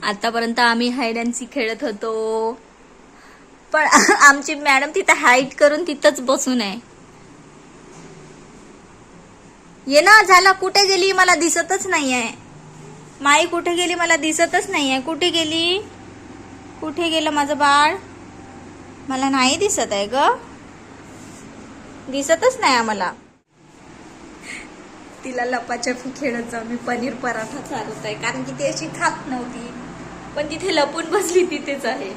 आतापर्यंत आम्ही hide and C खेळत होतो. पण आमची मॅडम तिथं हाईट करून तिथंच बसून आहे. ये ना झाला. कुठे गेली? मला दिसतच नाही आहे माई कुठे गेली? मला दिसतच नाही आहे कुठे गेली? कुठे गेलं माझं बाळ? मला नाही दिसत आहे ग. दिसतच नाही आम्हाला. तिला लपाछपी खेळत जाऊन मी पनीर पराठा चालवत आहे कारण की ती अशी खात नव्हती. पण तिथे लपून बसली तिथेच आहे.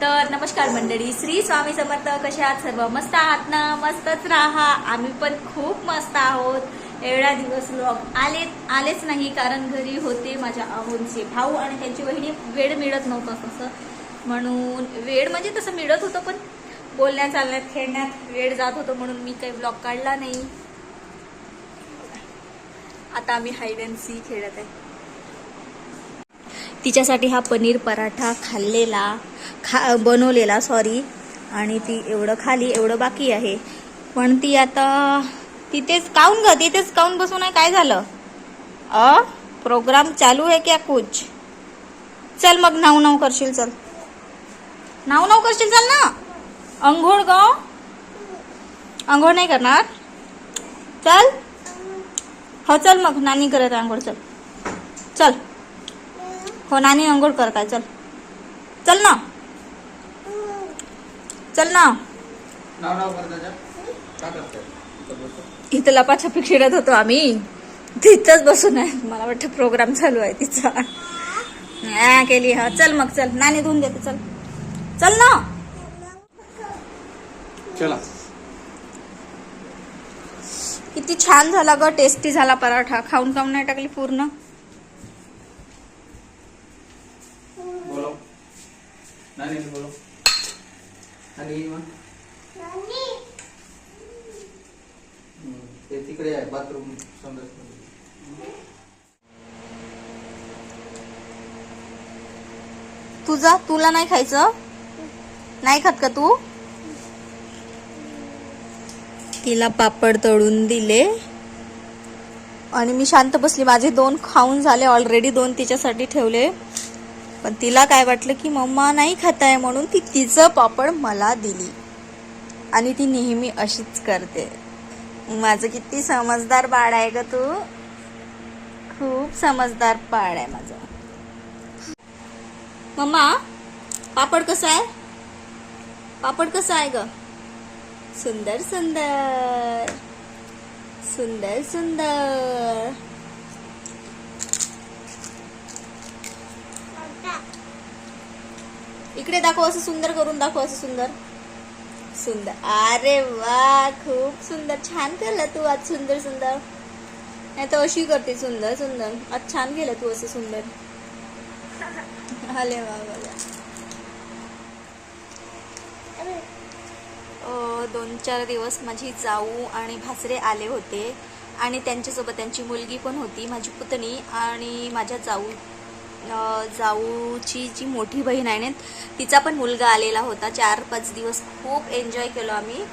तर नमस्कार मंडळी श्री स्वामी समर्थ कसे आहात सर्व? मस्त आहात ना? मस्तच राहा. आम्ही पण खूप मस्त आहोत. एवढा दिवस लोक आले आलेच नाही कारण घरी होते माझ्या आहोंचे भाऊ आणि त्यांची बहिणी वेळ मिळत नव्हतं तसं. म्हणून वेळ म्हणजे तसं मिळत होतं पण बोलण्यात चालण्यात खेळण्यात वेळ जात होतो म्हणून मी काही ब्लॉग काढला नाही. आता आम्ही हाईड अँड सी खेळत आहे. तिच्यासाठी हा पनीर पराठा खाल्लेला खा बनवलेला सॉरी आणि ती एवढं खाली एवढं बाकी आहे. पण ती आता तिथेच काऊन ग तिथेच काऊन बसून आहे काय झालं? अ? प्रोग्राम चालू आहे क्या कुछ? चल मग नाव नाव करशील चल. नाव नाव करशील चल ना. अंघोळ ग. अंघोळ नाही करणार. चल. हो चल मग. नानी करत आंघोळ चल. चल. हो नानी आंघोळ करत आहे चल. चल ना. चल ना. कर इथं लपाछपी खेळत होतो आम्ही. तिथंच बसून आहे. मला वाटतं प्रोग्राम चालू आहे तिचा. हा केली. हा चल मग चल. नानी धुवून देते चल. चल ना. चला. किती छान झाला ग. टेस्टी झाला पराठा. खाऊन खाऊन नाही टाकली पूर्ण. बोलो. नानी बोलो. नानी ये मग. हम्म, ते तिकडे आहे बाथरूम तुझा? तुला नाही खायचं? नाही खात का तू? तिला पापड तळून दिले. आणि मी शांत बसली. माझे दोन खाऊन झाले. ऑलरेडी दोन तिच्यासाठी ठेवले. पण तिला काय वाटलं की मम्मा नाही खात आहे म्हणून ती तिचं पापड मला दिली. आणि ती नेहमी अशीच करते. माझं किती समजदार बाळ आहे ग तू. खूप समजदार बाळ आहे माझं. मम्मा पापड कसं आहे? पापड कसं आहे ग? सुंदर सुंदर. सुंदर सुंदर. इकडे दाखव असं सुंदर करून दाखव असं सुंदर. सुंदर. अरे वा खूप सुंदर. छान केलं तू आज सुंदर सुंदर. नाही तर अशी करते सुंदर सुंदर. आज छान केलं तू असं सुंदर. आले वा बघा दोन चार दिवस माझी जाऊ आणि भासरे आले होते. आणि त्यांच्यासोबत त्यांची मुलगी पण होती माझी पुतणी आणि माझ्या जाऊ. जाऊची जी मोठी बहीण आहे ना तिचा पण मुलगा आलेला होता. चार पाच दिवस खूप एन्जॉय केलो आम्ही.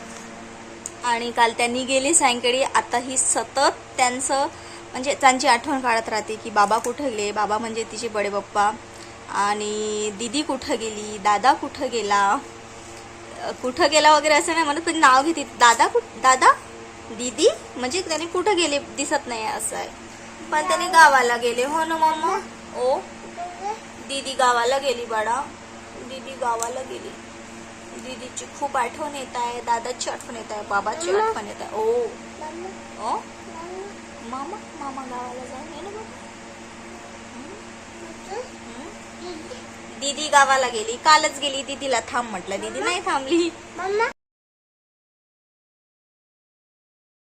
आणि काल त्यांनी गेले सायंकाळी. आता ही सतत त्यांचं म्हणजे त्यांची आठवण काढत राहते की बाबा कुठं गेले? बाबा म्हणजे तिचे बडे बाप्पा आणि दिदी कुठं गेली? दादा कुठं गेला? कुठं गेला वगैरे असं नाही म्हणत पण नाव घेते. दादा कुठ दादा? दीदी? म्हणजे त्याने कुठं गेले? दिसत नाही असं आहे. पण त्याने गावाला गेले. हो ना मम्मा ओ? दीदी गावाला गेली बाळा. दीदी गावाला गेली. दीदीची खूप आठवण येत आहे दादाची आठवण येत आहे बाबाची आठवण येत आहे. ओ. ओ? मामा. मामा? गावाला जाऊन ये ना बाबा? दीदी गावाला गेली. कालच गेली. दीदीला थांब म्हटलं. दीदी नाही थांबली.